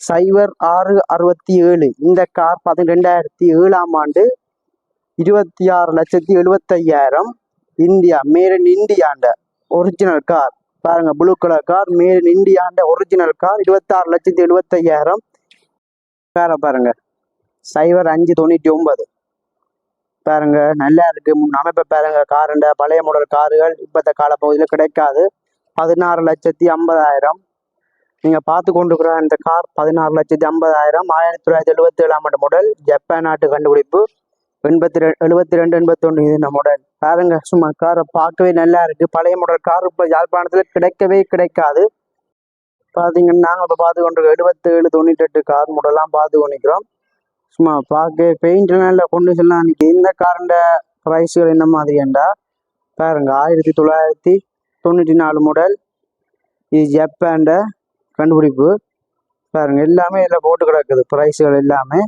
சைபர் ஆறு அறுபத்தி ஏழு. இந்த கார் பதினெண்டாயிரத்தி ஏழாம் ஆண்டு இருபத்தி ஆறு லட்சத்தி எழுபத்தையாயிரம் இந்தியா மேட் இன் இந்தியாண்ட ஒரிஜினல் கார் பாருங்க blue colour car made in இந்தியாண்ட original car இருபத்தாறு லட்சத்தி எழுபத்தையாயிரம். காரை பாருங்க சைபர் அஞ்சு தொண்ணூற்றி ஒன்பது. பாருங்க நல்லா இருக்கு. முன் அமைப்பை பாருங்க காருண்ட பழைய மாடல் காருகள் இப்பத்த காலப்பகுதியில் கிடைக்காது. பதினாறு லட்சத்தி ஐம்பதாயிரம். நீங்க பார்த்து கொண்டிருக்கிற இந்த கார் பதினாறு லட்சத்தி ஐம்பதாயிரம் ஆயிரத்தி தொள்ளாயிரத்தி எழுபத்தி ஏழாம் ஆண்டு மாடல் ஜப்பான் நாட்டு கண்டுபிடிப்பு எண்பத்தி ரெண்டு எழுபத்தி ரெண்டு எண்பத்தொன்று இது இந்த மாடல் பாருங்க சும்மா காரை பார்க்கவே நல்லா இருக்கு. பழைய மாடல் கார் இப்போ யாழ்ப்பாணத்துல கிடைக்கவே கிடைக்காது. பார்த்தீங்கன்னா நாங்கள் இப்போ பார்த்து கொண்டிருக்கோம் எழுபத்தேழு தொண்ணூத்தெட்டு கார் மாடலாம் பார்த்து கொண்டிருக்கிறோம். சும்மா பார்க்க பெயிண்ட்லாம் நல்ல கொண்டுலாம் அன்றைக்கி இந்த காரண்ட ப்ரைஸுகள் என்ன மாதிரியாண்டா? பாருங்க ஆயிரத்தி தொள்ளாயிரத்தி தொண்ணூற்றி நாலு மாடல் இது ஜப்பான்ட கண்டுபிடிப்பு. பாருங்க எல்லாமே இதில் போட்டு கிடக்குது. ப்ரைஸுகள் எல்லாமே.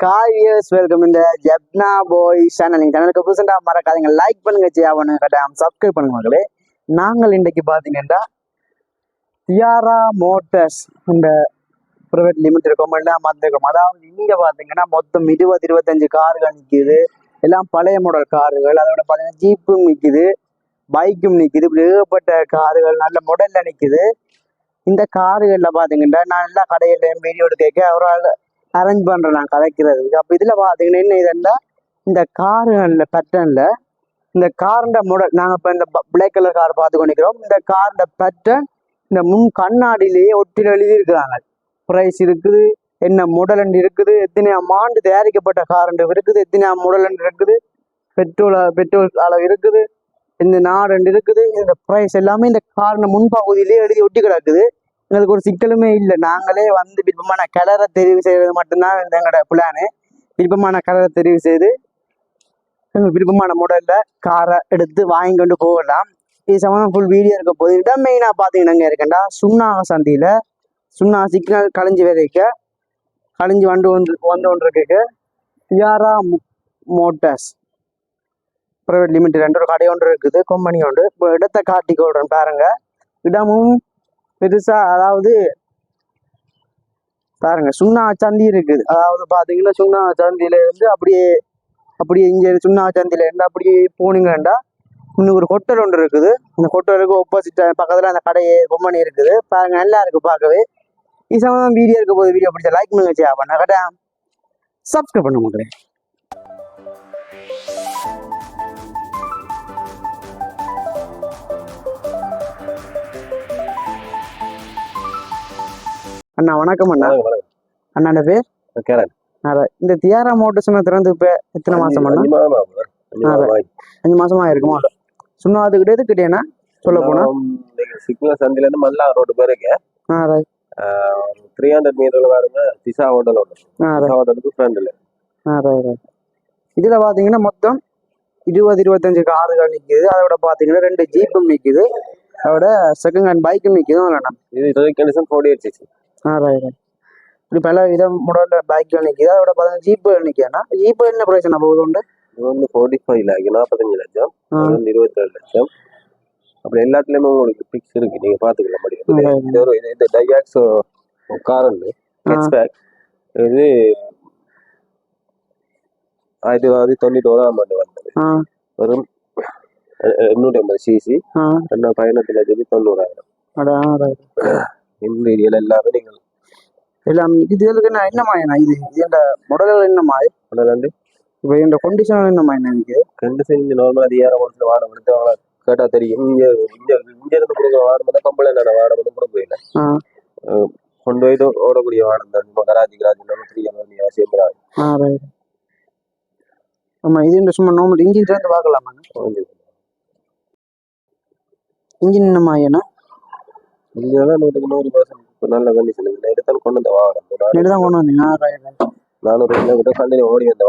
காவியர்ஸ் வெல்கம் இந்த ஜப்னா போய் சேனல் நீங்கள் சேனலுக்கு புதுசாக மறக்காதீங்க. லைக் பண்ணுங்க ஜியாவனு கட்டாயம் சப்ஸ்கிரைப் பண்ணுங்க மக்களே. நாங்கள் இன்றைக்கு பார்த்தீங்கன்னா தியாரா மோட்டர்ஸ் இந்த ப்ரைவேட் லிமிடெட் கம்பெனிலாம் வந்திருக்கோம். அதாவது இங்கே பார்த்தீங்கன்னா மொத்தம் இருபது இருபத்தஞ்சு கார்கள் நிற்கிது எல்லாம் பழைய மாடல் கார்கள் அதோட பார்த்தீங்கன்னா ஜீப்பும் நிற்கிது பைக்கும் நிற்கிது இப்படி ஏகப்பட்ட கார்கள் நல்ல மாடலில் நிற்கிது இந்த காருகளில் பார்த்தீங்கன்னா நான் எல்லா கடையிலையும் வீடியோ எடுக்க ஒரு ஆள் அரேஞ்ச் பண்ணுறேன் நான் கதைக்கிறதுக்கு அப்போ இதில் பார்த்தீங்கன்னா என்ன இதெல்லாம் இந்த காருகளில் பேட்டர்னில் இந்த காருண்ட மாடல் நாங்கள் இப்போ இந்த பிளாக் கலர் கார் பார்த்து கொண்டிருக்கிறோம். இந்த காருண்ட பேட்டர்ன் இந்த முன் கண்ணாடியிலேயே ஒட்டில் எழுதியிருக்கிறாங்க. ப்ரைஸ் இருக்குது என்ன முடலண்டு இருக்குது எத்தனை ஆண்டு தயாரிக்கப்பட்ட கார் இருக்குது எத்தனை முடலண்டு இருக்குது பெட்ரோல் பெட்ரோல் அளவு இருக்குது இந்த நாடு இருக்குது இந்த ப்ரைஸ் எல்லாமே இந்த காரண முன்பகுதியிலே எழுதி ஒட்டி கிடக்குது. எங்களுக்கு ஒரு சிக்கலுமே இல்லை. நாங்களே வந்து விருப்பமான கலரை தெரிவு செய்வது மட்டும்தான் எங்களோட பிளானு விருப்பமான கலரை தெரிவு செய்து எங்களுக்கு விருப்பமான மாடலில் காரை எடுத்து வாங்கி கொண்டு போகலாம். இது சம்மந்தம் ஃபுல் வீடியோ இருக்க போது இடம் மெயினாக பார்த்தீங்கன்னா இங்கே இருக்கேன்டா. சுண்ணாக சந்தியில் சுண்ணா சிக்னல் கழிஞ்சு விதைக்க கழிஞ்சு வந்து ஒன்று வந்து ஒன்று இருக்கு தியாரா மோட்டர்ஸ் ப்ரைவேட் லிமிடெட் ரெண்டு ஒரு கடை ஒன்று இருக்குது. கம்பெனி ஒன்று. இப்போ இடத்தை காட்டி கொடுறேன் பாருங்கள் இடமும் பெருசா அதாவது பாருங்க சுண்ணா சந்தி இருக்குது. அதாவது பாத்தீங்கன்னா சுண்ணா சந்தியில இருந்து அப்படியே அப்படியே இங்கே சுண்ணா சந்தியில இருந்து அப்படியே போனீங்கன்னா இன்னும் ஒரு ஹோட்டல் ஒன்று இருக்குது. இந்த ஹோட்டலுக்கு ஆப்போசிட் பக்கத்துல அந்த கடை பொம்மணி இருக்குது. பாருங்க நல்லா இருக்கு பார்க்கவே. இது சம்பந்தம் வீடியோ இருக்க போது வீடியோ பிடிச்சா லைக் பண்ணுங்க சியா பண்ண சப்ஸ்கிரைப் பண்ண முடியும் அண்ணா வணக்கம் அண்ணா. அண்ணாண்ட பேர் கேரன் இந்த தியாரா மோட்டர்ஸ் திறந்து இப்ப எத்தனை மாசம் அண்ணா? அஞ்சு மாசமா இருக்குமா சும்மா அதுக்கிட்டே கிட்டேனா சொல்ல போனா. சிக்னல் சந்தில இருந்து மல்லா ரோடு பேருக்கு த்ரீ ஹண்ட்ரட் மீட்டர்ல பாருங்க திசா ஹோட்டல் ஒன்று திசா ஹோட்டலுக்கு ஃப்ரெண்ட்ல இதுல பாத்தீங்கன்னா மொத்தம் இருபது இருபத்தஞ்சு கார்கள் நிக்குது. அதோட பாத்தீங்கன்னா ரெண்டு ஜீப்பும் நிக்குது. அதோட செகண்ட் ஹேண்ட் பைக்கும் நிக்குது இது condition forty eight six all right இப்படி பல விதம் மாடல்ல பைக்கள் நிக்குது அதோட பாத்தீங்கன்னா ஜீப்புகள் நிக்குதுண்ணா ஜீப்பு என்ன? பிரைஸ் என்ன போகுது உண்டு? இது வந்து ஃபோர்ட்டி ஃபைவ் லேக் நாற்பத்தஞ்சு லட்சம். இது வந்து இருபத்தேழு லட்சம். அப்படி எல்லாத்துலயுமே உங்களுக்கு பிக்ஸ் இருக்கு. நீங்க பாத்துக்கலாம் இது- இது டையாக்ஸ் காரன் ஹெச்பேக் இது ஆயிரத்தி தொள்ளாயிரத்தி தொண்ணூத்தி ஓராம் ஆண்டு வந்தது. வெறும் எண்ணூற்றி ஐம்பது சிசி ஆ. ரெண்டு பதினெட்டு லட்சத்தி தொண்ணூறாயிரம். இந்த ஏரியால எல்லாமே நீங்கள் எல்லாம் இது இதுக்கு என்ன என்ன மாயண்ணா இது இந்த மாடல்கள் என்ன மாய் அதில் வந்து இப்போ இந்த கொண்டிஷன் என்ன மாய் எனக்கு செஞ்சு நார்மலாக அதிகாரம் கொடுத்து வாடம் எடுத்து அவங்கள கேட்டா தெரியும். இங்க இங்க இங்க இருந்து கொடுக்குற வாடம் தான் கம்பெனியில் நான் வாடம் வந்து கொடுக்க போயில கொண்டு போய் ஓடக்கூடிய வாடம் தான். கராஜி கராஜி நம்ம த்ரீ நீ அவசியம் கிடையாது. ஆ ரைட் ஆமா இது சும்மா நார்மல் இன்ஜின் திறந்து பார்க்கலாமா இன்ஜின் என்ன மாயண்ணா இங்க தான் நூற்றுக்கு நூறு பர்சன்ட் நல்ல கண்டிஷன் கொண்டு வந்த வாடம் நேற்று தான் கொண்டு வந்தீங்க. ஆ ரைட் ரைட் நானூறு கிலோமீட்டர் கண்டினியூ ஓடி வந்த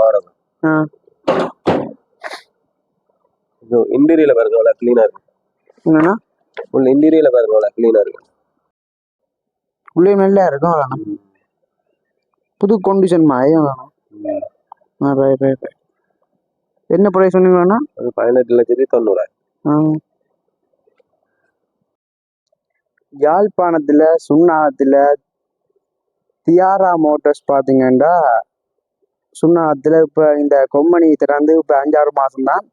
இது இன்டீரியர்ல பாருங்க அவ்வளோ க்ளீனாக இருக்கு. என்னண்ணா உள்ள இன்டீரியர்ல பாருங்க அவ்வளோ க்ளீனாக இருக்கு. உள்ளே நல்லா இருக்கும் புது கொண்டிஷன் மாய் வேணும் ஆ ரைட் ரைட் என்ன ப்ரைஸ் சொன்னீங்கண்ணா அது பதினெட்டு லட்சத்தி தொண்ணூறாயிரம். ஆ. யாழ்ப்பாணத்துல சுண்ணாகத்துல தியாரா மோட்டர்ஸ் பார்த்தீங்கன்னா சுண்ணாத்தில் இப்போ இந்த கொம்மணி திறந்து இப்போ அஞ்சாறு மாதம்தான்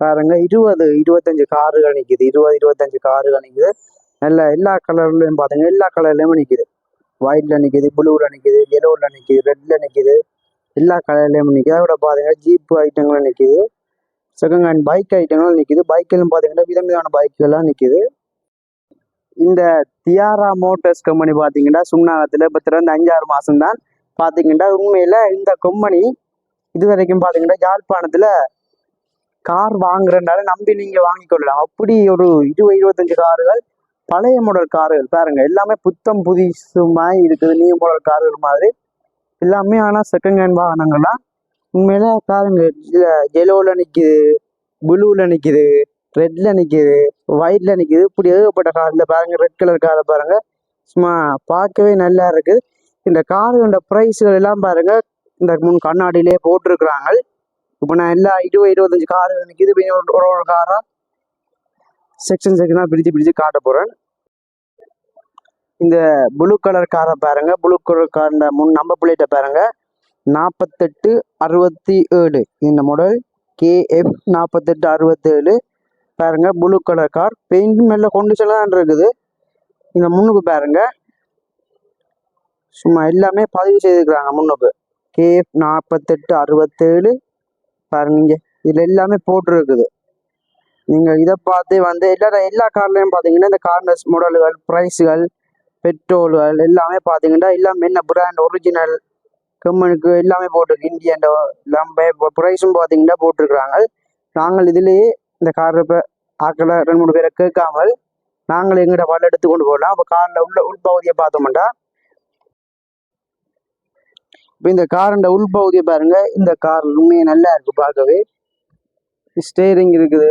பாருங்க இருபது இருபத்தஞ்சு காருகள் நிற்கிது இருபது இருபத்தஞ்சு காருகள் நிற்கிது நல்ல எல்லா கலர்லையும் பார்த்தீங்கன்னா எல்லா கலர்லையுமே நிற்கிது ஒயிட்ல நிற்கிது ப்ளூவில் நிற்கிது எல்லோவில் நிற்கிது ரெட்டில் நிற்கிது எல்லா கலர்லையும் நிற்கிது அதோட பார்த்தீங்கன்னா ஜீப் ஐட்டங்களும் நிற்கிது செகண்ட் ஹேண்ட் பைக் ஐட்டங்களும் நிற்கிது பைக்கிலும் பார்த்தீங்கன்னா வித விதமான பைக்குகள்லாம் நிற்கிது இந்த தியாரா மோட்டர்ஸ் கம்பெனி பார்த்தீங்கன்னா சுண்ணாகத்தில் இப்போ திறந்த அஞ்சாறு மாதம் தான் பார்த்தீங்கன்னா உண்மையில் இந்த கம்பெனி இது வரைக்கும் பார்த்தீங்கன்னா யாழ்ப்பாணத்தில் கார் வாங்குறதுனால நம்பி நீங்கள் வாங்கிக்கொள்ளலாம் அப்படி ஒரு இருபது இருபத்தஞ்சு கார்கள் பழைய மாடல் கார்கள் பாருங்க. எல்லாமே புத்தம் புதுசுமாய் இருக்குது. நியூ மாடல் கார்கள் மாதிரி. எல்லாமே ஆனால் செகண்ட் ஹேண்ட் வாகனங்கள்லாம் உண்மையில பாருங்க. எல்லோவில் நிற்கிது ப்ளூவில் நிற்கிது ரெட்ல நிற்கிது ஒயிட்ல நிற்கிது இப்படி ஏகப்பட்ட கார் இந்த பாருங்க ரெட் கலர் காரை பாருங்க. சும்மா பார்க்கவே நல்லா இருக்குது இந்த காரோட ப்ரைஸ்கள் எல்லாம் பாருங்க இந்த முன் கண்ணாடியிலே போட்டிருக்கிறாங்க. இப்போ நான் எல்லா இருபது இருபத்தஞ்சு காரு நிற்கிது ஒரு ஒரு காராக செக்ஷன் செக்ஷனாக பிரித்து பிரித்து காட்ட போகிறேன் இந்த ப்ளூ கலர் காரை பாருங்க. ப்ளூ கலர் காரோட முன் நம்பர் பிளேட்டை பாருங்க. நாற்பத்தெட்டு அறுபத்தி ஏழு. இந்த மாடல் கேஎஃப் நாற்பத்தெட்டு அறுபத்தேழு. பாருங்க ப்ளூ கலர் கார் பெயிண்ட் மேல கொண்டு தான் இருக்குது. இந்த முன்னுக்கு பாருங்க. சும்மா எல்லாமே பதிவு செய்திருக்கிறாங்க முன்னுக்கு. கே நாற்பத்தெட்டு அறுபத்தேழு. பாருங்க இங்க. இதுல எல்லாமே போட்டிருக்குது. நீங்க இதை பார்த்து வந்து எல்லா எல்லா கார்லயும் பாத்தீங்கன்னா இந்த கார்னஸ் மாடல்கள் ப்ரைஸுகள் பெட்ரோல்கள் எல்லாமே பாத்தீங்கன்னா எல்லாமே என்ன பிராண்ட் ஒரிஜினல் கம்பெனிக்கு எல்லாமே போட்டிருக்கு. இந்தியன் எல்லாமே ப்ரைஸும் பாத்தீங்கன்னா போட்டிருக்கிறாங்க. நாங்கள் இதுலயே இந்த கார் இப்போ ஆக்களை ரெண்டு மூணு பேரை கேட்காமல் நாங்கள் எங்கிட்ட பால் எடுத்து கொண்டு போகலாம். அப்போ காரில் உள்ள உள்பகுதியை பார்த்தோம்டா. இப்போ இந்த காரோட உள்பகுதியை பாருங்க. இந்த கார் உண்மையே நல்லா இருக்கு பார்க்கவே. ஸ்டேரிங் இருக்குது.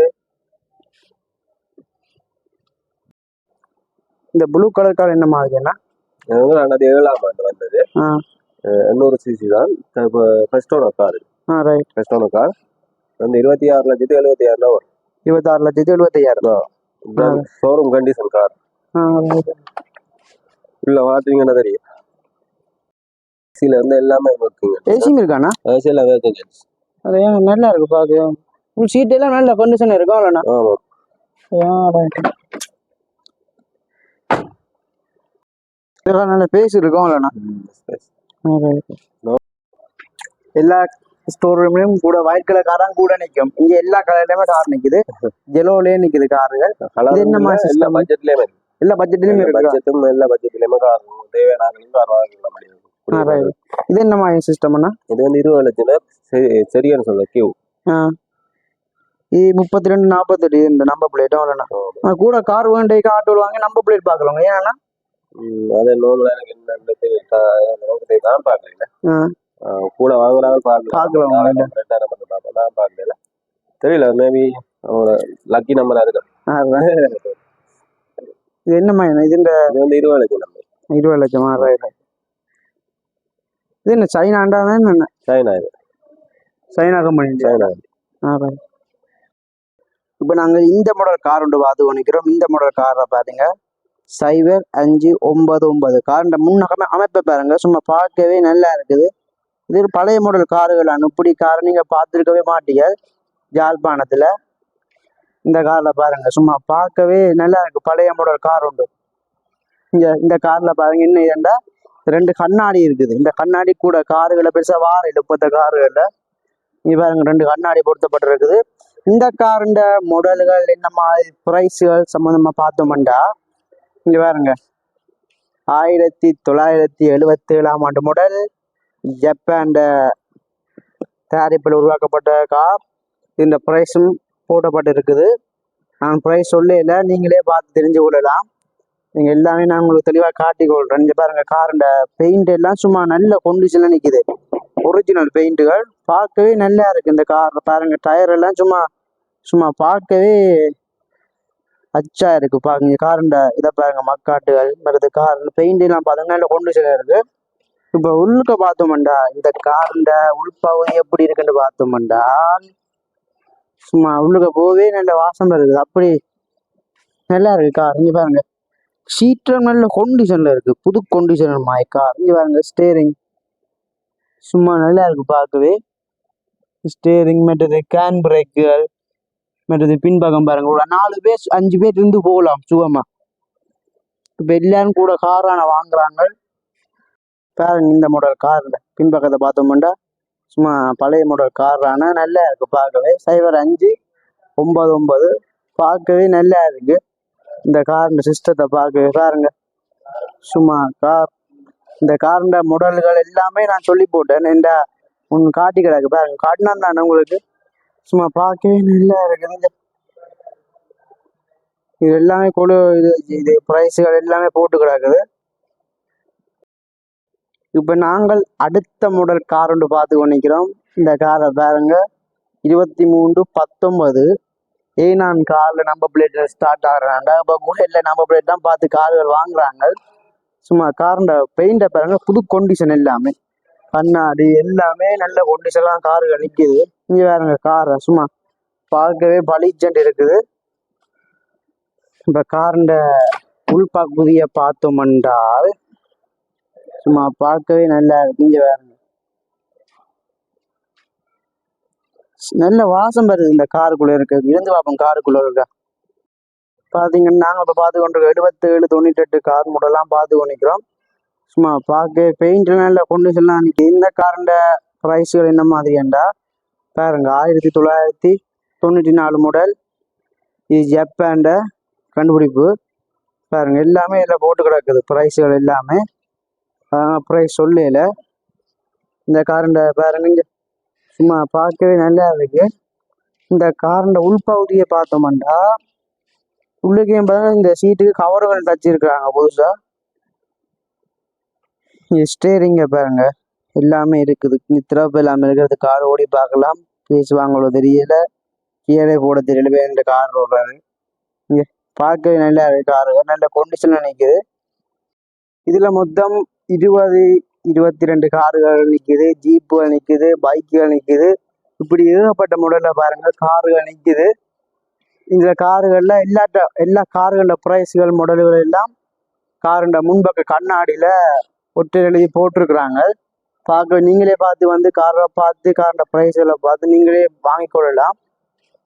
இந்த ப்ளூ கலர் கார் என்ன மாதிரினா ரெண்டாயிரத்தி ஏழாம் ஆண்டு வந்தது. எண்ணூறு சிசி தான். இப்போ first owner car right first owner car வந்து இருபத்தி ஆறு லட்சத்து எழுபத்தி ஆறுல வரும். இருபத்தாறு லட்சத்தி எழுபத்தையாயிரம் ஷோரூம் கண்டிஷன் கார் உள்ள பார்த்தீங்கன்னா தெரியும். ஏசியில் இருந்து எல்லாமே இருக்குங்க ஏசியும் இருக்காண்ணா? ஏசியில் வேக்கங்க அது ஏன் நல்லா இருக்கு பார்க்க உள் சீட் எல்லாம் நல்ல கண்டிஷன் இருக்கும் இல்லைண்ணா? இதெல்லாம் நல்ல பேசி இருக்கும் இல்லைண்ணா? எல்லா ஸ்டோர் ரூம்லயும் கூட ஒயிட் கலர் காரம் கூட நிக்கும். இங்க எல்லா கலர்லயுமே கார் நிக்குது. ஜெலோலயே நிக்குது காருகள் இது என்ன மாதிரி எல்லா? பட்ஜெட்லேயுமே எல்லா பட்ஜெட்லயுமே பட்ஜெட்டும் எல்லா பட்ஜெட்லேயுமே கார் தேவையான கார் வாங்கிக்கலாம். முடியும். இது என்ன மாதிரி சிஸ்டம்னா இது வந்து இருபது லட்சம் சரி சரியானு சொல்ல. கியூ முப்பத்தி ரெண்டு நாற்பத்தெட்டு இந்த நம்பர் பிளேட்டும் இல்லைண்ணா கூட கார் வேண்டிய ஆட்டோ வாங்கி நம்பர் பிளேட் பார்க்கலாம் ஏன்னா அது நோம்புல எனக்கு தெரியல. நான் பார்க்கல கூட வாங்குறாங்க பார்க்கலாம். ரெண்டாயிரம் மட்டும் பார்க்கல தெரியல மேபி அவங்களோட லக்கி நம்பரா இருக்கு. இது? என்ன இது வந்து இருபது லட்சம் நம்பர் இருபது லட்சமா? ரைட் இது என்ன சைனாண்டா என்ன? சைனா இது. சைனா கம்பெனி சைனா இப்போ நாங்கள் இந்த மாடல் கார் ஒன்று பார்த்து பண்ணிக்கிறோம் இந்த மாடல் காரை பாருங்க சைபர் அஞ்சு ஒன்பது ஒன்பது. காரோட முன்னகமே அமைப்பை பாருங்க. சும்மா பார்க்கவே நல்லா இருக்குது. இது பழைய மாடல் காருகள் இப்படி கார் நீங்கள் பார்த்துருக்கவே மாட்டீங்க. யாழ்ப்பாணத்தில். இந்த காரில் பாருங்க சும்மா பார்க்கவே நல்லா இருக்கு. பழைய மாடல் கார் உண்டு. இங்க இந்த காரில் பாருங்க இன்னும் ஏண்டா ரெண்டு கண்ணாடி இருக்குது. இந்த கண்ணாடி கூட காருகளை பெருசாக வார எழுப்பத்த காருகளில் இங்க பாருங்க ரெண்டு கண்ணாடி பொருத்தப்பட்டிருக்குது. இந்த காருண்ட மாடல்கள் என்ன மாதிரி ப்ரைஸுகள் சம்மந்தமா பார்த்தோம்டா. இங்க பாருங்க. ஆயிரத்தி தொள்ளாயிரத்தி எழுபத்தி ஏழாம் ஆண்டு மாடல் ஜப்பான்ட தயாரிப்பில் உருவாக்கப்பட்ட கார். இந்த ப்ரைஸும் போட்டப்பட்டிருக்குது நான் ப்ரைஸ் சொல்லல. நீங்களே பார்த்து தெரிஞ்சு கொள்ளலாம். நீங்கள் எல்லாமே நான் உங்களுக்கு தெளிவாக காட்டி கொள்கிறேன் இங்கே பாருங்க காருண்ட பெயிண்ட் எல்லாம் சும்மா நல்ல கொண்டிஷனில் நிக்குது. ஒரிஜினல் பெயிண்ட்டுகள் பார்க்கவே நல்லா இருக்கு இந்த கார் பாருங்க டயர் எல்லாம் சும்மா சும்மா பார்க்கவே அச்சா இருக்கு. பாருங்க காருண்ட இதை பாருங்க மக்காட்டுகள் மற்றது கார் பெயிண்ட் எல்லாம் பாருங்க நல்ல கொண்டிஷனில் இருக்குது இப்ப உள்ளுக்க பார்த்தோம்டா இந்த காருண்ட உள்பகுதி எப்படி இருக்குன்னு பார்த்தோம்டா. சும்மா உள்ளுக்க போவே நல்ல வாசம் இருக்குது. அப்படி நல்லா இருக்கு கார் இங்க பாருங்க. சீற்றம் நல்ல கொண்டிஷன்ல இருக்கு. புது கொண்டிஷன் மாய் கார் இங்க பாருங்க ஸ்டேரிங் சும்மா நல்லா இருக்கு பார்க்கவே. ஸ்டேரிங் மற்றது கேன் பிரேக்குகள் மற்றது பின்பக்கம் பாருங்க. ஒரு நாலு பேர் அஞ்சு பேர் இருந்து போகலாம் சுகமா. இப்ப எல்லாரும் கூட காரான வாங்குறாங்க. பாருங்க இந்த மாடல் கார்ல பின்பக்கத்தை பார்த்தோம்னா சும்மா பழைய மாடல் காரான நல்லா இருக்கு பார்க்கவே. சைபர் அஞ்சு ஒன்பது ஒம்பது பார்க்கவே நல்லா இருக்கு. இந்த காரண்ட சிஸ்டத்தை பார்க்கவே பாருங்க. சும்மா கார் இந்த காரண்ட மாடல்கள் எல்லாமே நான் சொல்லி போட்டேன். இந்த உன் காட்டி கிடக்கு பாருங்க. காட்டினா தானே உங்களுக்கு? சும்மா பார்க்கவே நல்லா இருக்குது இந்த இது எல்லாமே கொடு இது இது ப்ரைஸுகள் எல்லாமே போட்டு கிடக்குது. இப்போ நாங்கள் அடுத்த மாடல் கார் ஒன்று பார்த்து கொண்டிருக்கிறோம். இந்த காரை பாருங்க. இருபத்தி மூன்று பத்தொன்பது. ஏ நான் காரில் நம்ம பிளேட் ஸ்டார்ட் ஆகுறாங்க. இப்போ கூட இல்லை நம்பர் பிளேட் தான் பார்த்து கார்கள் வாங்குறாங்க. சும்மா காரோட பெயிண்டை பாருங்க. புது கொண்டிஷன் எல்லாமே. கண்ணாடி எல்லாமே நல்ல கொண்டிஷன்லாம் கார்கள் நிற்கிது இங்கே வேறுங்க காரை சும்மா பார்க்கவே பளிச்சண்டு இருக்குது. இப்போ காரண்ட உள்பகுதியை பார்த்தோம் என்றால் சும்மா பார்க்கவே நல்லா நீங்க வேற நல்ல வாசம் வருது இந்த காருக்குள்ள இருக்கு இருந்து பார்ப்போம் காருக்குள்ள இருக்கா. பாத்தீங்கன்னா நாங்க இப்ப பார்த்து கொண்டிருக்கோம் எழுபத்தேழு தொண்ணூற்றி எட்டு கார் மாடலாம் பார்த்து கொண்டிருக்கிறோம் சும்மா பார்க்க பெயிண்ட் நல்ல கொண்டிஷன்லாம் நிற்கிது இந்த காரண்ட ப்ரைஸுகள் என்ன மாதிரியாண்டா? பாருங்க ஆயிரத்தி தொள்ளாயிரத்தி தொண்ணூற்றி நாலு மாடல் இது ஜப்பான்ட கண்டுபிடிப்பு. பாருங்க எல்லாமே இதில் போட்டு கிடக்குது. ப்ரைஸுகள் எல்லாமே. அதனால் ப்ரைஸ் சொல்லல. இந்த காருண்ட பாருங்க சும்மா பார்க்கவே நல்லா இருக்கு. இந்த காருண்ட உள்பகுதியை பார்த்தோம்னா உள்ளுக்கே பாருங்க இந்த சீட்டுக்கு கவர்கள் தச்சிருக்கிறாங்க புதுசா. ஸ்டேரிங்க பாருங்க எல்லாமே இருக்குது. நித்திரப்பு எல்லாமே இருக்கிறது கார் ஓடி பார்க்கலாம். பேசுவாங்களோ தெரியல. கீழே போட தெரியல வேற கார் ஓடுறாரு இங்க பார்க்கவே நல்லா இருக்கு காரு நல்ல கொண்டிஷன் நினைக்குது இதுல மொத்தம் இருபது இருபத்தி ரெண்டு கார்கள் நிக்குது ஜீப்புகள் நிக்குது பைக்குகள் நிக்குது. இப்படி ஏகப்பட்ட முறையில் பாருங்கள் கார்கள் நிக்குது. இந்த கார்கள்ல எல்லா எல்லா கார்களோட ப்ரைஸுகள் மாடல்கள் எல்லாம் காருண்ட முன்பக்க கண்ணாடியில் ஒட்டு எழுதி போட்டிருக்கிறாங்க. பார்க்க நீங்களே பார்த்து வந்து காரை பார்த்து காரோட ப்ரைஸ்களை பார்த்து நீங்களே வாங்கி கொள்ளலாம்.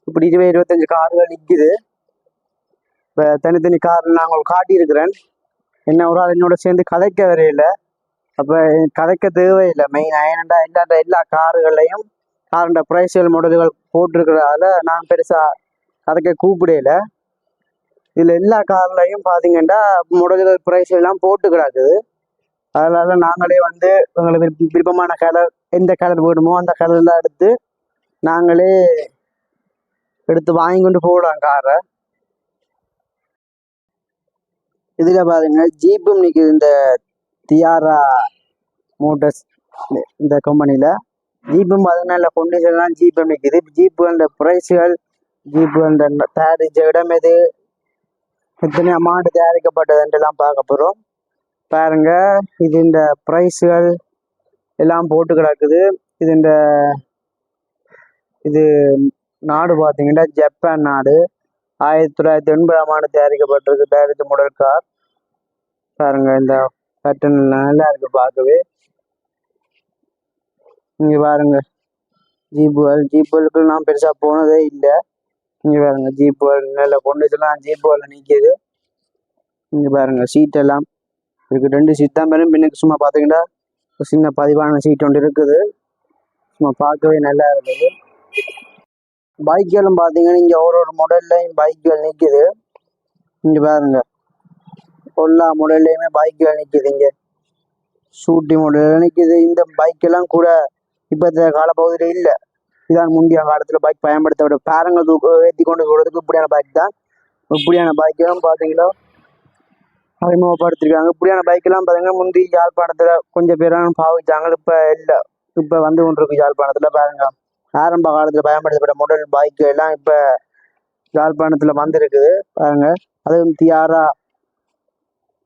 இப்படி இருபது இருபத்தஞ்சு கார்கள் நிக்குது. இப்போ தனித்தனி கார் நான் உங்களுக்கு காட்டியிருக்கிறேன். என்ன ஒரு ஆள் என்னோட சேர்ந்து கதைக்க வரையில அப்போ கதைக்க தேவையில்லை. மெயின் ஏனண்டா எல்லா எல்லா கார்களையும் காரண்ட ப்ரைஸ்கள் முடல்கள் போட்டிருக்கிறதால நான் பெருசாக கதைக்க கூப்பிடல. இதில் எல்லா கார்லையும் பார்த்தீங்கன்னா மாடல்கள் ப்ரைஸ் எல்லாம் போட்டு கிடக்குது. அதனால நாங்களே வந்து எங்களுக்கு விருப்பமான கலர் எந்த கலர் வேணுமோ அந்த கலர்லாம் எடுத்து நாங்களே எடுத்து வாங்கி கொண்டு போகலாம் காரை. இதுல பாத்தீங்கன்னா ஜீப்பும் நிக்குது இந்த தியாரா மோட்டர்ஸ் இந்த கம்பெனில ஜீப்பும் பார்த்தீங்கன்னா இல்லை கொண்டிஷன்லாம் ஜீப்பும் நிக்குது. ஜீப்புகளோட ப்ரைஸ்கள் அந்த தயாரித்த இடம் எது எத்தனை அமௌண்ட் தயாரிக்கப்பட்டதுன்றெல்லாம் பார்க்க போறோம். பாருங்க இது இந்த ப்ரைஸ்கள் எல்லாம் போட்டு கிடக்குது. இது இந்த இது நாடு பார்த்தீங்கன்னா ஜப்பான் நாடு. ஆயிரத்தி தொள்ளாயிரத்தி எண்பதாம் ஆண்டு தயாரிக்கப்பட்டிருக்கு. தயாரித்த மாடல் கார் பாருங்க இந்த பேட்டர்ன் நல்லா இருக்கு பார்க்கவே. இங்க பாருங்க. ஜீப்புகள் ஜீப்புகளுக்கு நான் பெருசா போனதே இல்லை. இங்க பாருங்க ஜீப்புகள் நல்ல இதெல்லாம் ஜீப்புகள் நிக்கிது. இங்க பாருங்க சீட் எல்லாம். இதுக்கு ரெண்டு சீட் தான் பெரும் பின்னுக்கு சும்மா பாத்தீங்கன்னா சின்ன பதிவான சீட் ஒன்று இருக்குது. சும்மா பார்க்கவே நல்லா இருக்குது. பைக்குகளும் பார்த்தீங்கன்னா இங்கே ஒரு ஒரு மாடல்லையும் பைக்குகள் நிற்கிது இங்கே பாருங்க. எல்லா மாடல்லையுமே பைக்குகள் நிற்கிது இங்கே. ஷூட்டி மாடல் நிற்கிது இந்த பைக் எல்லாம் கூட இப்போத்த காலப்பகுதியில் இல்லை. இதான் முந்தைய காலத்தில் பைக் பயன்படுத்த விட பேரங்க தூக்க ஏற்றி கொண்டு போகிறதுக்கு இப்படியான பைக் தான். இப்படியான பைக்கெல்லாம் பார்த்தீங்கன்னா அறிமுகப்படுத்திருக்காங்க. இப்படியான பைக்கெல்லாம் பார்த்தீங்கன்னா முந்தி யாழ்ப்பாணத்தில் கொஞ்சம் பேரான பாவிச்சாங்க. இப்போ இல்லை. இப்போ வந்து கொண்டிருக்கு யாழ்ப்பாணத்தில் பாருங்க. ஆரம்ப காலத்துல பயன்படுத்தப்பட்ட மாடல் பைக் எல்லாம் இப்ப யாழ்ப்பாணத்துல வந்திருக்குது. பாருங்க. அதுவும் தியாரா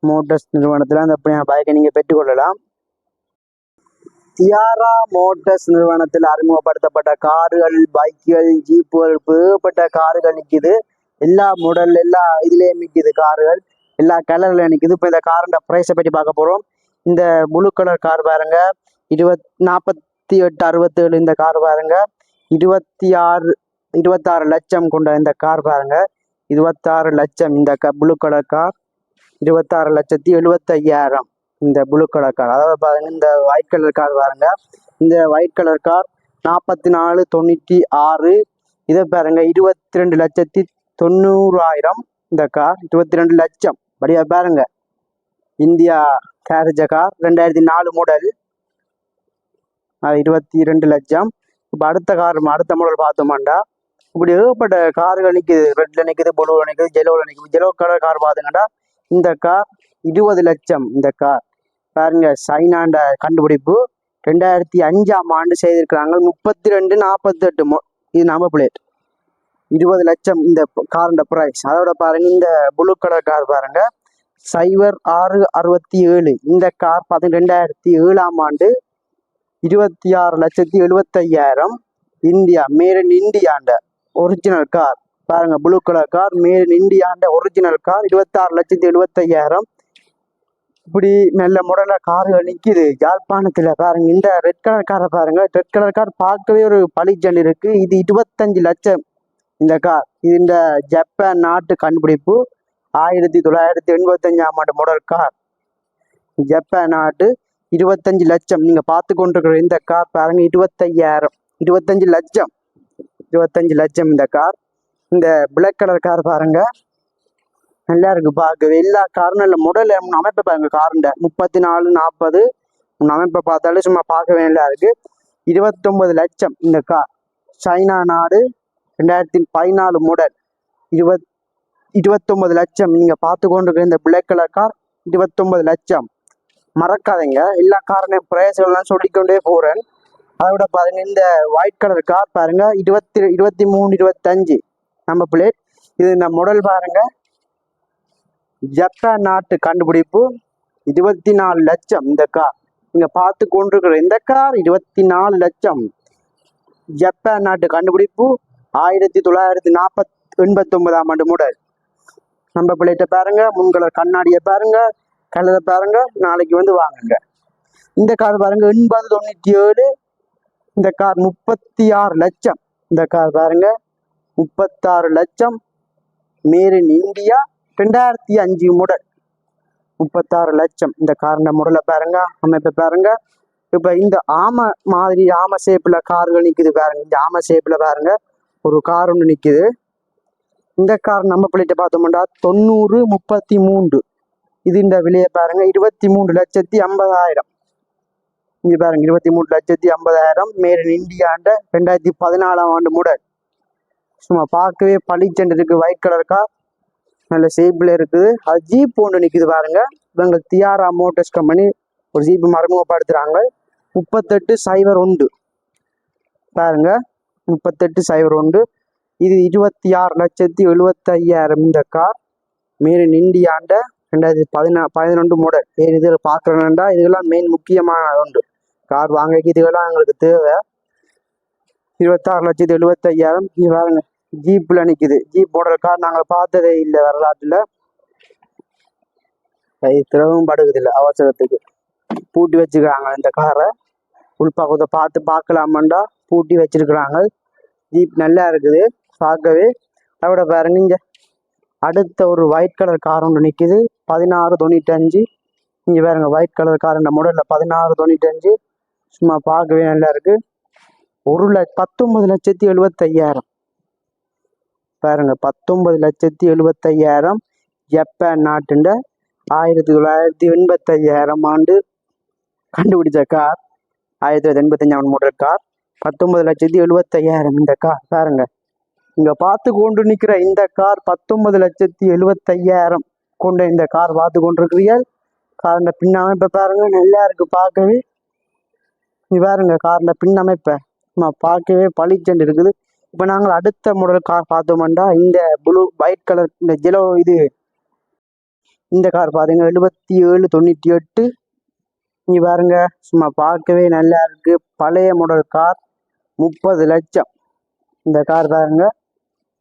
மோட்டர்ஸ் நிறுவனத்துல அந்த பைக்கை நீங்க பெற்றுக்கொள்ளலாம். தியாரா மோட்டர்ஸ் நிறுவனத்தில் அறிமுகப்படுத்தப்பட்ட கார்கள் பைக்குகள் ஜீப்புகள் ஏகப்பட்ட கார்கள் நிக்குது. எல்லா மாடல் எல்லா இதுலயும் நிக்குது கார்கள். எல்லா கலரில் நிற்குது இப்போ இந்த காரோட ப்ரைஸை பற்றி பார்க்க போகிறோம் இந்த ப்ளூ கலர் கார் பாருங்க. இருபத் நாற்பத்தி எட்டு அறுபத்தேழு இந்த கார் பாருங்க. இருபத்தி ஆறு இருபத்தாறு லட்சம் கொண்ட இந்த கார் பாருங்க. இருபத்தாறு லட்சம் இந்த க ப்ளூ கலர் கார் இருபத்தாறு லட்சத்தி எழுபத்தையாயிரம் இந்த ப்ளூ கலர் கார் அதாவது பாருங்க இந்த ஒயிட் கலர் கார் பாருங்க. இந்த ஒயிட் கலர் கார் நாற்பத்தி நாலு தொண்ணூற்றி ஆறு. இதை பாருங்க இருபத்தி ரெண்டு லட்சத்தி தொண்ணூறாயிரம் இந்த கார் இருபத்தி ரெண்டு லட்சம். படியா பாருங்க. இந்தியா கேரேஜ கார் ரெண்டாயிரத்தி நாலு மாடல் இருபத்தி ரெண்டு லட்சம். இப்போ அடுத்த கார் அடுத்த மாடல் பார்த்தோம்டா இப்படி ஏகப்பட்ட கார்கள் நிற்குது ரெட்டில் நிற்குது பொலுவில் நிற்குது ஜெலோவில் நிற்குது ஜெலோ கலர் கார் பார்த்துங்கடா இந்த கார் இருபது லட்சம் இந்த கார். பாருங்க சைனாண்ட கண்டுபிடிப்பு. ரெண்டாயிரத்தி அஞ்சாம் ஆண்டு செய்திருக்கிறாங்க. முப்பத்தி ரெண்டு நாற்பத்தெட்டு மோ இது நம்ம பிளேட் இருபது லட்சம் இந்த காரோட ப்ரைஸ் அதோட பாருங்க இந்த புளு கலர் கார் பாருங்க. சைபர் ஆறு அறுபத்தி ஏழு. இந்த கார் பார்த்தீங்கன்னா ரெண்டாயிரத்தி ஏழாம் ஆண்டு இருபத்தி ஆறு லட்சத்தி எழுபத்தையாயிரம் இந்தியா மேட் இன் இந்தியாண்ட ஒரிஜினல் கார் பாருங்க blue colour car made in இந்தியாண்ட original car இருபத்தாறு லட்சத்தி எழுபத்தையாயிரம். இப்படி நல்ல முறையில் கார்கள் நிற்கிது யாழ்ப்பாணத்தில் பாருங்க இந்த ரெட் கலர் காரை பாருங்க. ரெட் கலர் கார் பார்க்கவே ஒரு பளிச்சல் இருக்கு. இது இருபத்தஞ்சு லட்சம் இந்த கார் இது இந்த ஜப்பான் நாட்டு கண்டுபிடிப்பு. ஆயிரத்தி தொள்ளாயிரத்தி எண்பத்தஞ்சாம் ஆண்டு மாடல் கார் ஜப்பான் நாட்டு இருபத்தஞ்சு லட்சம். நீங்க பார்த்து கொண்டிருக்கிற இந்த கார் பாருங்க இருபத்தையாயிரம். இருபத்தஞ்சு லட்சம். இருபத்தஞ்சு லட்சம் இந்த கார். இந்த பிளாக் கலர் கார் பாருங்க. நல்லா இருக்கு பார்க்கவே. எல்லா காரும் நல்ல முதல்ல அமைப்பை பாருங்க காருண்ட. முப்பத்தி நாலு நாற்பது அமைப்பை பார்த்தாலே சும்மா பார்க்கவே நல்லா இருக்கு. இருபத்தொன்பது லட்சம் இந்த கார். சைனா நாடு ரெண்டாயிரத்தி பதினாலு மாடல் இருபத் இருபத்தொன்பது லட்சம். நீங்க பார்த்து கொண்டிருக்கிற இந்த பிளாக் கலர் கார் இருபத்தொன்பது லட்சம். மறக்காதீங்க. எல்லா காரனையும் பிரேசெல்லாம் சொல்லிக்கொண்டே போகிறேன் அதை விட பாருங்க இந்த ஒயிட் கலர் கார் பாருங்க இருபத்தி இருபத்தி மூணு இருபத்தஞ்சு நம்ம பிளேட் இது இந்த முடல் பாருங்க. ஜப்பான் நாட்டு கண்டுபிடிப்பு. இருபத்தி நாலு லட்சம் இந்த கார் நீங்க பார்த்து கொண்டிருக்கிற இந்த கார் இருபத்தி நாலு லட்சம். ஜப்பான் நாட்டு கண்டுபிடிப்பு ஆயிரத்தி தொள்ளாயிரத்தி நாற்பத் எண்பத்தி ஒன்பதாம் ஆண்டு முடல் நம்ம பிள்ளைகிட்ட பாருங்க முன்கலர் கண்ணாடியை பாருங்க. கலரை பாருங்க நாளைக்கு வந்து வாங்குங்க. இந்த கார் பாருங்க எண்பது தொண்ணூற்றி ஏழு இந்த கார் முப்பத்தி ஆறு லட்சம். இந்த கார் பாருங்க முப்பத்தாறு லட்சம். மேரி இன் இந்தியா ரெண்டாயிரத்தி அஞ்சு முடல் முப்பத்தாறு லட்சம். இந்த காரோட முடலை பாருங்க அமைப்பை பாருங்க. இப்போ இந்த ஆமை மாதிரி ஆமை ஷேப்பில் கார்கள் நிற்குது பாருங்க. இந்த ஆமை ஷேப்பில் பாருங்க ஒரு கார் ஒன்று நிற்குது இந்த கார் நம்ம பிள்ளைகிட்ட பார்த்தோம்னா தொண்ணூறு முப்பத்தி மூன்று. இது இந்த விலையை பாருங்க. இருபத்தி மூணு லட்சத்தி ஐம்பதாயிரம். இங்க பாருங்க இருபத்தி மூணு லட்சத்தி ஐம்பதாயிரம். மேட் இன் இந்தியாண்ட ரெண்டாயிரத்தி பதினாலாம் ஆண்டு மாடல் சும்மா பார்க்கவே பளிச்செண்டு இருக்கு ஒயிட் கலர் கார் நல்ல ஷேப்பில் இருக்குது. அது ஜீப் ஒன்று நிற்குது பாருங்க. இவங்க தியாரா மோட்டர்ஸ் கம்பெனி ஒரு ஜீப் மறைமுகப்படுத்துகிறாங்க முப்பத்தெட்டு சைபர் ஒன்று பாருங்க முப்பத்தெட்டு சைபர் ஒன்று இது இருபத்தி ஆறு லட்சத்தி எழுபத்தையாயிரம் இந்த கார் மேட் இன் இந்தியாண்ட ரெண்டாயிரத்தி பதினா பதினொன்று மாடல் வேறு இதில் பார்க்குறேன்டா இதுகெல்லாம் மெயின் முக்கியமான ஒன்று. கார் வாங்க இதுகெல்லாம் எங்களுக்கு தேவை. இருபத்தாறு லட்சத்தி எழுபத்தையாயிரம். பாருங்க ஜீப்பில் நிற்கிது ஜீப் மாடல் கார் நாங்கள் பார்த்ததே இல்லை வரலாற்றில். கை திறவும் படுகுதில்லை அவசரத்துக்கு. பூட்டி வச்சுக்கிறாங்க இந்த காரை உள்பாக்கத்தை பார்த்து பார்க்கலாமாண்டா? பூட்டி வச்சிருக்கிறாங்க. ஜீப் நல்லா இருக்குது பார்க்கவே. அதோட பாருங்க இங்க. அடுத்த ஒரு ஒயிட் கலர் கார் ஒன்று நிற்கிது பதினாறு தொண்ணூத்தஞ்சு இங்கே பாருங்க ஒயிட் கலர் கார் இந்த மாடலில் பதினாறு தொண்ணூற்றஞ்சு சும்மா பார்க்கவே நல்லா இருக்கு. ஒரு ல பத்தொம்பது லட்சத்தி எழுபத்தையாயிரம் பாருங்க பத்தொம்பது லட்சத்தி எழுபத்தையாயிரம் ஜப்பான் நாட்டுண்ட ஆயிரத்தி தொள்ளாயிரத்தி எண்பத்தையாயிரம் ஆண்டு. கண்டுபிடிச்ச கார் ஆயிரத்தி தொள்ளாயிரத்தி எண்பத்தஞ்சாம் மாடல் கார் பத்தொம்பது லட்சத்தி எழுபத்தையாயிரம் இந்த கார் பாருங்க. இங்க பார்த்து கொண்டு நிற்கிற இந்த கார் பத்தொன்பது லட்சத்தி எழுபத்தையாயிரம் கொண்ட இந்த கார் பார்த்து கொண்டிருக்கிறீர்கள். காரின் பின் அமைப்பை பாருங்க நல்லா இருக்கு பார்க்கவே. நீ பாருங்க காரின் பின் அமைப்பை சும்மா பார்க்கவே பளிச்சென்று இருக்குது. இப்போ நாங்கள் அடுத்த மாடல் கார் பார்த்தோம்னா இந்த ப்ளூ ஒயிட் கலர் இந்த ஜெலோ இது. இந்த கார் பாருங்க எழுபத்தி ஏழு தொண்ணூற்றி எட்டு நீ பாருங்க சும்மா பார்க்கவே நல்லா இருக்கு. பழைய மாடல் கார் முப்பது லட்சம். இந்த கார் பாருங்க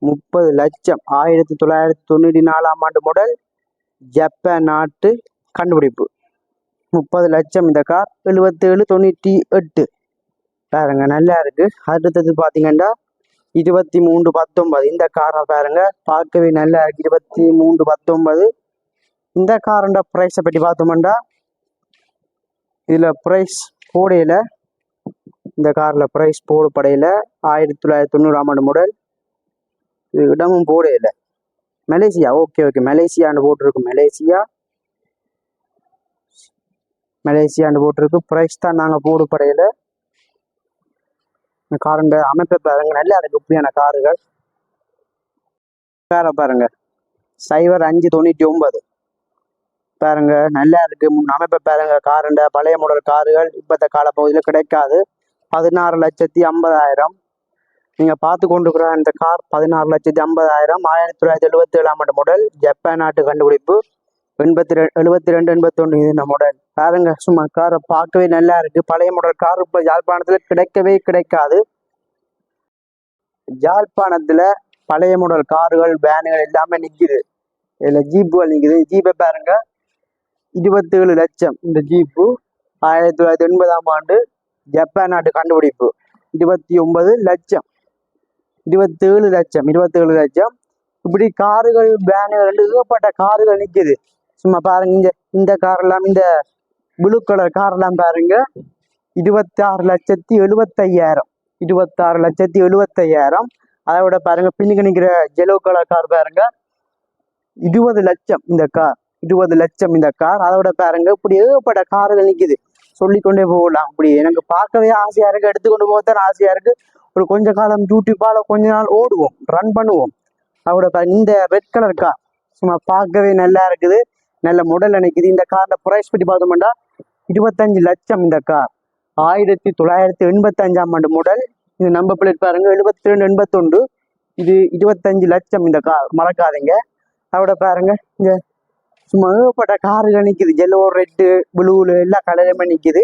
முப்பது லட்சம் ஆயிரத்தி தொள்ளாயிரத்தி தொண்ணூற்றி நாலாம் ஆண்டு முதல் ஜப்பான் நாட்டு கண்டுபிடிப்பு. முப்பது லட்சம் இந்த கார் எழுபத்தேழு தொண்ணூற்றி எட்டு. பாருங்க நல்லா இருக்கு. அடுத்தது பார்த்தீங்கன்னா இருபத்தி மூன்று பத்தொன்பது. இந்த காரை பாருங்க பார்க்கவே நல்லா இருக்கு. இருபத்தி மூன்று பத்தொன்பது. இந்த காரோட ப்ரைஸை பற்றி பார்த்தோம்னா இதில் ப்ரைஸ் போடையில் இந்த காரில் ப்ரைஸ் போடப்படையில் ஆயிரத்தி தொள்ளாயிரத்தி தொண்ணூறாம் ஆண்டு முதல் இது இடமும் இல்லை மலேசியா ஓகே ஓகே மலேசியான்னு போட்டிருக்கு மலேசியா. மலேசியான்னு போட்டிருக்கு. பிரைஸ் தான் நாங்கள் போடு படையில் காருண்ட அமைப்பை பாருங்க. நல்லா இருக்கு இப்படியான காருகள் காரை பாருங்க. சைபர் அஞ்சு தொண்ணூற்றி ஒன்பது. பாருங்க. நல்லா இருக்கு. முன் அமைப்பை பாருங்க. காருண்ட பழைய மாடல் காருகள் இப்பத்த காலப்பகுதியில் கிடைக்காது. பதினாறு லட்சத்தி ஐம்பதாயிரம். நீங்க பார்த்து கொண்டிருக்கிற இந்த கார் பதினாறு லட்சத்தி ஐம்பதாயிரம் ஆயிரத்தி தொள்ளாயிரத்தி எழுபத்தி ஏழாம் ஆண்டு மாடல் ஜப்பான் நாட்டு கண்டுபிடிப்பு. எண்பத்தி ரெண்டு எழுபத்தி ரெண்டு எண்பத்தொன்று இது இந்த மாடல் பாருங்க சும்மா காரை பார்க்கவே நல்லா இருக்கு. பழைய மாடல் கார் இப்போ யாழ்ப்பாணத்தில் கிடைக்கவே கிடைக்காது. யாழ்ப்பாணத்தில் பழைய மாடல் கார்கள் வேனுகள் எல்லாமே நிக்குது. இதுல ஜீப்புகள் நிக்குது. ஜீப்பை பாருங்க இருபத்தேழு லட்சம் இந்த ஜீப்பு ஆயிரத்தி தொள்ளாயிரத்தி எண்பதாம் ஆண்டு ஜப்பான் நாட்டு கண்டுபிடிப்பு. இருபத்தி ஒன்பது லட்சம். இருபத்தேழு லட்சம் இருபத்தேழு லட்சம். இப்படி கார்கள் வேனுகள் ரெண்டு ஏகப்பட்ட கார்கள் நிக்குது. சும்மா பாருங்க இந்த இந்த கார் எல்லாம் இந்த ப்ளூ கலர் கார் எல்லாம் பாருங்க. இருபத்தாறு லட்சத்தி எழுபத்தையாயிரம். இருபத்தாறு லட்சத்தி எழுபத்தையாயிரம். அதை விட பாருங்க பின்னுக்கு நிற்கிற ஜெலோ கலர் கார் பாருங்க. இருபது லட்சம் இந்த கார் இருபது லட்சம் இந்த கார் அதை விட பாருங்க இப்படி ஏகப்பட்ட கார்கள் நிக்குது. சொல்லிக்கொண்டே போகலாம். அப்படி எனக்கு பார்க்கவே ஆசையா இருக்கு எடுத்துக்கொண்டு போகத்தான் ஆசையா இருக்கு. ஒரு கொஞ்ச காலம் யூடியூப்பால கொஞ்ச நாள் ஓடுவோம் ரன் பண்ணுவோம். அவரோட பாருங்க இந்த ரெட் கலர் கார் சும்மா பார்க்கவே நல்லா இருக்குது. நல்ல முடல் நினைக்குது இந்த கார்ல ப்ரைஸ் பற்றி பார்த்தோம்னா இருபத்தஞ்சு லட்சம் இந்த கார் ஆயிரத்தி தொள்ளாயிரத்தி எண்பத்தஞ்சாம் ஆண்டு முடல் இது நம்ப பிளேட் பாருங்க. எழுபத்தி ரெண்டு எண்பத்தொண்டு இது இருபத்தஞ்சு லட்சம் இந்த கார் மறக்காதீங்க. அதோட பாருங்க. இந்த சும்மா ஏகப்பட்ட காருகள் நிக்குது. எல்லோ ரெட்டு ப்ளூல எல்லா கலருமே நிற்கிது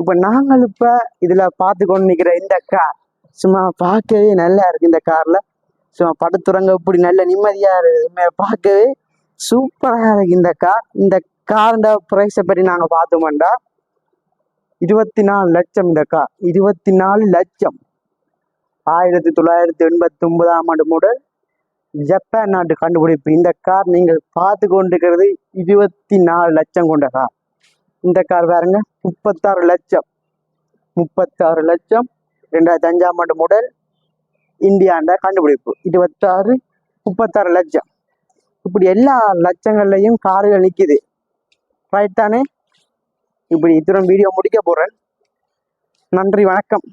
இப்போ நாங்கள் இப்போ இதில் பார்த்து கொண்டு நிற்கிற இந்த கார் சும்மா பார்க்கவே நல்லா இருக்கு இந்த கார்ல சும்மா படுத்துறங்க இப்படி நல்ல நிம்மதியா இருக்குது பார்க்கவே சூப்பரா இருக்கு இந்த கார் இந்த காரோட ப்ரைஸை பற்றி நாங்கள் பார்த்தோம்டா. இருபத்தி நாலு லட்சம் இந்த கார் இருபத்தி நாலு லட்சம். ஆயிரத்தி தொள்ளாயிரத்தி எண்பத்தி ஒன்பதாம் ஆண்டு முதல் ஜப்பான் நாட்டு கண்டுபிடிப்பு. இந்த கார் நீங்கள் பார்த்து கொண்டிருக்கிறது இருபத்தி நாலு லட்சம் கொண்ட கார் இந்த கார் பாருங்க முப்பத்தாறு லட்சம். முப்பத்தாறு லட்சம். ரெண்டாயிரத்தி அஞ்சாம் ஆண்டு முதல் இந்தியாண்ட கண்டுபிடிப்பு. இருபத்தாறு முப்பத்தாறு லட்சம். இப்படி எல்லா லட்சங்கள்லையும் கார்கள் நிக்குது. ரைட் தானே? இப்படி இத்துடன் வீடியோ முடிக்க போறேன். நன்றி வணக்கம்.